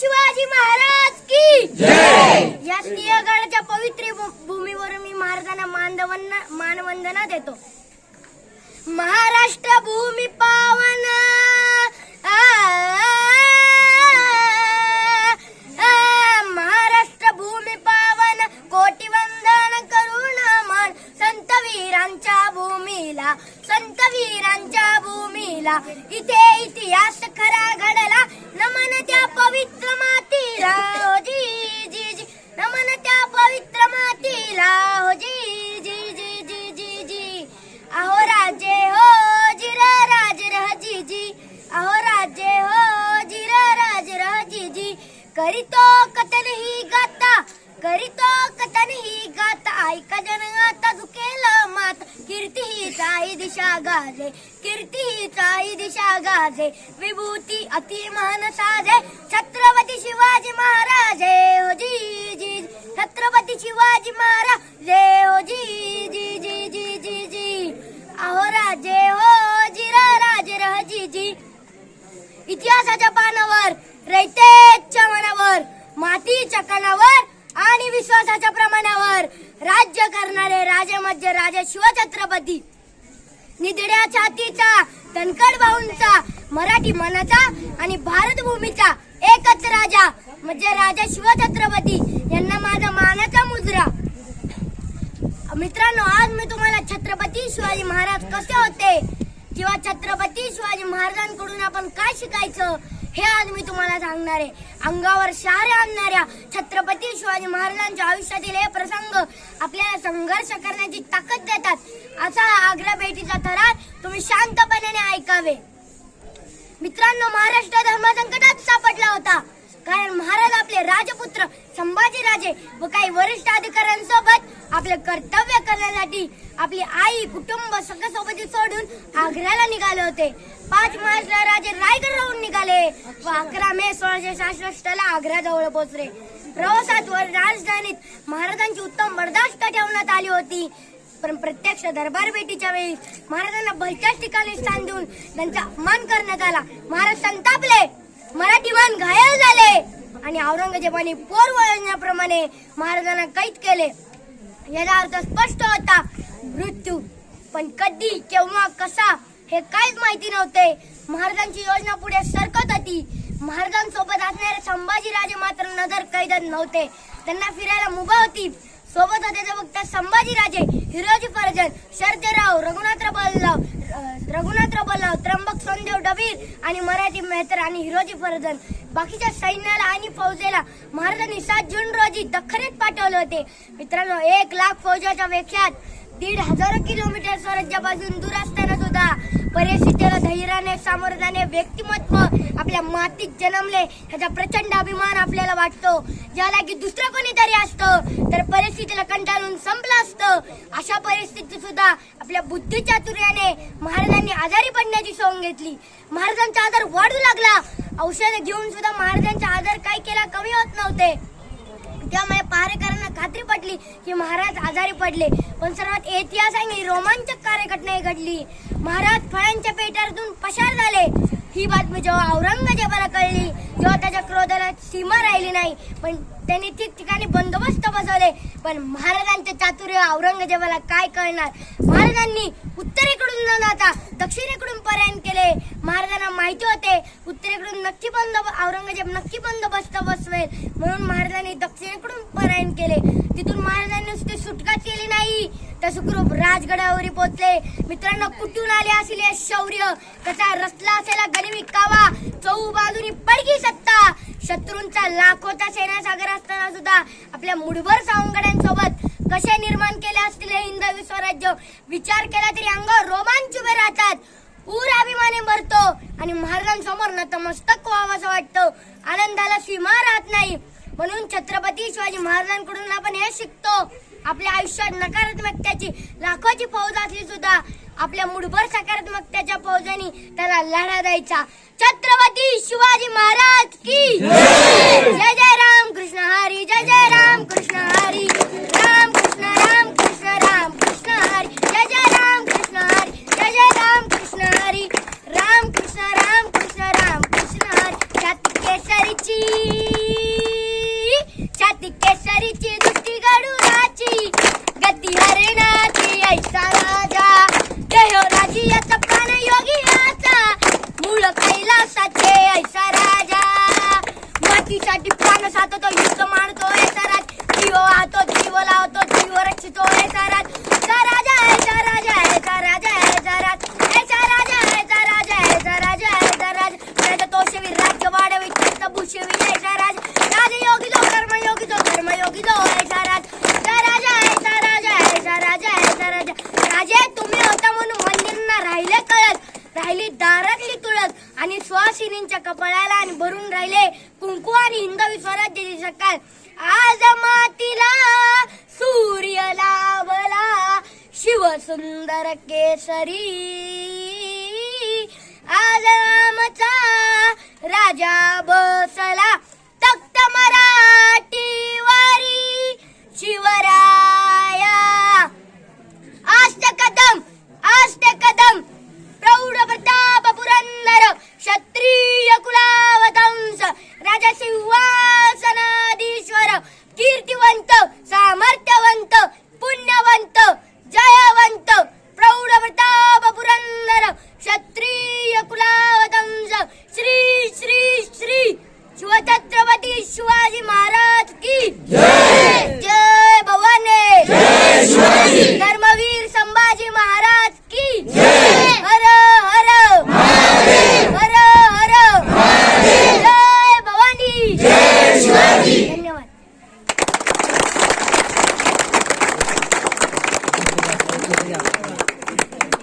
शिवाजी महाराज की या सिंहगडाच्या पवित्र भूमीवर मी महाराजांना मानवंदना मानवंदना देतो. महाराष्ट्र भूमी पावन. महाराष्ट्र भूमी पावन. कोटी वंदन करून मान संत वीरांच्या भूमीला संत वीरांच्या भूमीला. इथे इतिहास खरा घडला. नमन त्या पवित्र मातीला हो जी जी जी. नमन त्या पवित्र मातीला हो जी जी जी जी जी जी. अहो राजे हो जिर राज रह जी जी. अहो राजे हो जिर राज रह जी जी. करीतो कतल ही चाही दिशा गाजे कीर्ती चाही दिशा गाजे विभूती अति महान साजे छत्रपती शिवाजी महाराज हो जी जी छत्रपती शिवाजी महाराज हो जी जी जी जी जी जी. अहो राजे हो जिरा राजे रह जी जी. इतिहासाच्या पानावर रयतेच्या मनावर मातीच्या कणावर आणि विश्वासाच्या प्रमाणावर राज्य करणारे राजे मध्य राजा शिवछत्रपती. निधड्या छातीचा तनकड भाऊंचा मराठी मनाचा आणि भारत भूमीचा एकच राजा म्हणजे राजा शिवछत्रपती. यांना माझा मानाचा मुजरा. मित्रांनो आज मी तुम्हाला छत्रपती शिवाजी महाराज कसे होते? किंवा छत्रपती शिवाजी महाराजांकडून आपण काय शिकायचं? हे आज मी तुम्हाला सांगणार आहे. अंगावर शहारे आणणाऱ्या छत्रपती शिवाजी महाराजांच्या आयुष्यातील हे प्रसंग आपल्याला संघर्ष करण्याची ताकद देतात. असा हा आग्रा भेटीचा थरार तुम्ही शांतपणे ऐकावे. मित्रांनो महाराष्ट्र धर्मसंकटात सापडला होता. कारण महाराज आपले राजपुत्र संभाजी राजे व काही वरिष्ठ अधिकाऱ्यांसोबत आपले कर्तव्य करण्यासाठी आपली आई कुटुंब सगळ्यासोबत सोडून आग्र्याला निघाले होते. पाच मार्चला राजे रायगड राहून निघाले व अकरा मे सोळाशे सहासष्ट ला आग्रा जवळ पोहोचले. प्रवासात वर राजधानीत महाराजांची उत्तम बर्दाश्त ठेवण्यात आली होती. पण प्रत्यक्ष दरबार भेटीच्या वेळी महाराजांना भलत्याच ठिकाणी स्थान देऊन त्यांचा अपमान करण्यात आला. महाराज संतापले. मराठी मान घायल झाले. औरंगजेबाने पोर वळण्याप्रमाणे महाराजांना कैद केले. याचा अर्थ स्पष्ट होता मृत्यू. पण कधी केव्हा कसा हे काहीच माहिती नव्हते. महाराजांची योजना पुढे सरकत होती. महाराजांसोबत असणारे संभाजीराजे मात्र नजर कैदत नव्हते. त्यांना फिरायला मुभा होती. सोबत होते ते फक्त संभाजीराजे हिरोजी फर्जन शर्देराव रघुनाथराव बल्लाव रघुनाथ बल्लाव त्र्यंबक सोनदेव डबीर आणि मराठी मेहतर आणि हिरोजी फरजन. बाकीच्या सैन्याला आणि फौजेला महाराजांनी सात जून रोजी दख्खनीत पाठवले होते. मित्रांनो एक लाख फौजाच्या वेख्यात दीड हजार किलोमीटर स्वराज्यापासून दूर असताना सुद्धा परिस्थितीला धैर्याने सामर्थ्याने व्यक्तिमत्व आपल्या मातीत जन्मले ह्याचा प्रचंड अभिमान आपल्याला वाटतो. ज्याला की दुसरं कोणीतरी असतं. तर परिस्थितीला कंटाळून संपलं असतं. अशा परिस्थितीत सुद्धा आपल्या बुद्धी चातुर्याने महाराजांनी आजारी पडण्याची सोंग घेतली. महाराजांचा आजार वाढू लागला. औषध घेऊन सुद्धा महाराजांचा आजार काही केला कमी होत नव्हते. त्यामुळे पहारेकरांना खात्री पटली की महाराज आजारी पडले. पण सर्वात ऐतिहासिक रोमांचक कार्यघटना घडली. महाराज फळांच्या पेटातून पसार झाले. ही बातमी जेव्हा औरंगजेबाला कळली तेव्हा त्याच्या क्रोधाला सीमा राहिली नाही. पण त्यांनी ठिकठिकाणी बंदोबस्त बसवले. पण महाराजांचे चातुर्य औरंगजेबाला काय कळणार? महाराजांनी उत्तरेकडून न जाता दक्षिणेकडून पर्याय केले. महाराजांना माहिती होते उत्तरेकडून नक्की बंद औरंगजेब नक्की बंदोबस्त बसवेल. म्हणून महाराजांनी दक्षिणेकडून पलायन केले. तिथून महाराजांनी नुसती सुटका केली नाही. तर सुखरूप राजगडावरी पोहोचले मित्रांनो कुठून आले असेल हे शौर्य? कसा रचला असेल हा गनिमी कावा? चौ बाजूनी पडगी सत्ता. शत्रूंचा लाखोचा सेनासागर असताना सुद्धा आपल्या मुठभर सावंगड्यांसोबत कसे निर्माण केले असतील हे हिंदवी स्वराज्य? विचार केला तरी अंग रोमांच उभे राहतात. ऊर अभिमाने भरतो आणि महाराजांसमोर नतमस्तक व्हावं असं वाटतं. आनंदाला सीमा राहत नाही. म्हणून छत्रपती शिवाजी महाराजांकडून आपण हे शिकतो. आपल्या आयुष्यात नकारात्मकतेची लाखोची फौज असली सुद्धा आपल्या मुठभर सकारात्मकतेच्या फौजानी त्याला लढा द्यायचा. छत्रपती शिवाजी महाराज की? जय जय राम कृष्ण हरी जय जय राम कृष्ण નો સાતો તો યુદ્ધ માણતો હોય સારા જીવો આતો જીવો લાવતો જીવો, રક્ષતો હોય સારા आणि भरून राहिले. कुंकू आणि हिंदवी स्वराज्याची सकाळ. आज मातीला सूर्य लावला शिवसुंदर केसरी. आज आमचा